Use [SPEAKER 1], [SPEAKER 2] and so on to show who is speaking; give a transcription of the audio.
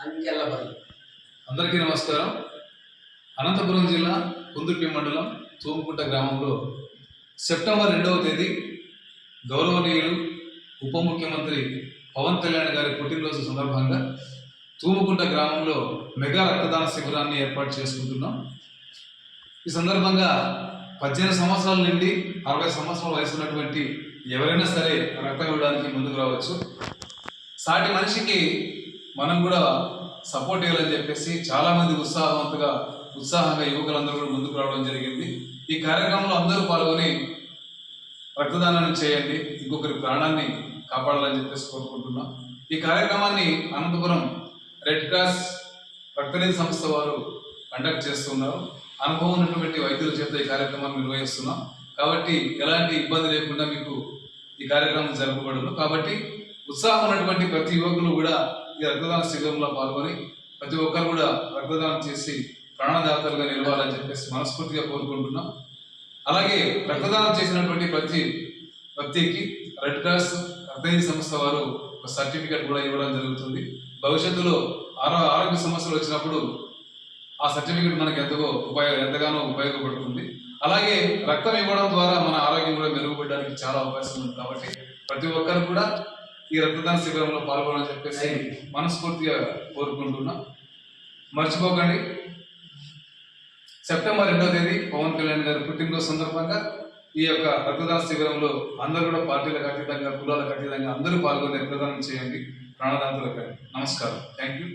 [SPEAKER 1] అందరికీ నమస్కారం. అనంతపురం జిల్లా కుందుర్పి మండలం తూముకుంట గ్రామంలో సెప్టెంబర్ రెండవ తేదీ గౌరవనీయులు ఉప ముఖ్యమంత్రి పవన్ కళ్యాణ్ గారి పుట్టినరోజు సందర్భంగా తూముకుంట గ్రామంలో మెగా రక్తదాన శిబిరాన్ని ఏర్పాటు చేసుకుంటున్నాం. ఈ సందర్భంగా పద్దెనిమిది సంవత్సరాల నుండి అరవై సంవత్సరాల వయసు ఉన్నటువంటి ఎవరైనా సరే రక్తం ఇవ్వడానికి ముందుకు రావచ్చు. సాటి మనిషికి మనం కూడా సపోర్ట్ ఇవ్వాలని చెప్పేసి చాలామంది ఉత్సాహవంతంగా ఉత్సాహంగా యువకులందరూ కూడా ముందుకు రావడం జరిగింది. ఈ కార్యక్రమంలో అందరూ పాల్గొని రక్తదానాన్ని చేయండి ఇంకొకరి ప్రాణాన్ని కాపాడాలని చెప్పేసి కోరుకుంటున్నాం. ఈ కార్యక్రమాన్ని అనంతపురం రెడ్ క్రాస్ రక్తనిధి సంస్థ వారు కండక్ట్ చేస్తున్నారు. అనుభవం ఉన్నటువంటి వైద్యుల చేత ఈ కార్యక్రమాన్ని నిర్వహిస్తున్నాం. కాబట్టి ఎలాంటి ఇబ్బంది లేకుండా మీకు ఈ కార్యక్రమం జరపబడదు కాబట్టి ఉత్సాహం ఉన్నటువంటి ప్రతి యువకులు కూడా ఈ రక్తదాన శిబిరంలో పాల్గొని ప్రతి ఒక్కరు కూడా రక్తదానం చేసి ప్రాణదాతలుగా నిలవాలని చెప్పేసి మనస్ఫూర్తిగా కోరుకుంటున్నాం. అలాగే రక్తదానం చేసినటువంటి ప్రతి వ్యక్తికి రెడ్ క్రాస్ రక్తనిధి సంస్థ వారు ఒక సర్టిఫికేట్ కూడా ఇవ్వడం జరుగుతుంది. భవిష్యత్తులో ఆరో ఆరోగ్య సమస్యలు వచ్చినప్పుడు ఆ సర్టిఫికేట్ మనకు ఎంతగో ఉపయోగ ఎంతగానో ఉపయోగపడుతుంది. అలాగే రక్తం ఇవ్వడం ద్వారా మన ఆరోగ్యం కూడా మెరుగుపడడానికి చాలా అవకాశం ఉంది కాబట్టి ప్రతి ఒక్కరు కూడా ఈ రక్తదాన శిబిరంలో పాల్గొనాలని చెప్పేసి మనస్ఫూర్తిగా కోరుకుంటున్నా. మర్చిపోకండి. సెప్టెంబర్ రెండో తేదీ పవన్ కళ్యాణ్ గారి పుట్టినరోజు సందర్భంగా ఈ యొక్క రక్తదాన శిబిరంలో అందరూ కూడా పార్టీలకు అతీతంగా కులాలకు అతీతంగా అందరూ పాల్గొని రక్తదానం చేయండి. ప్రాణదాతలకు నమస్కారం. Thank you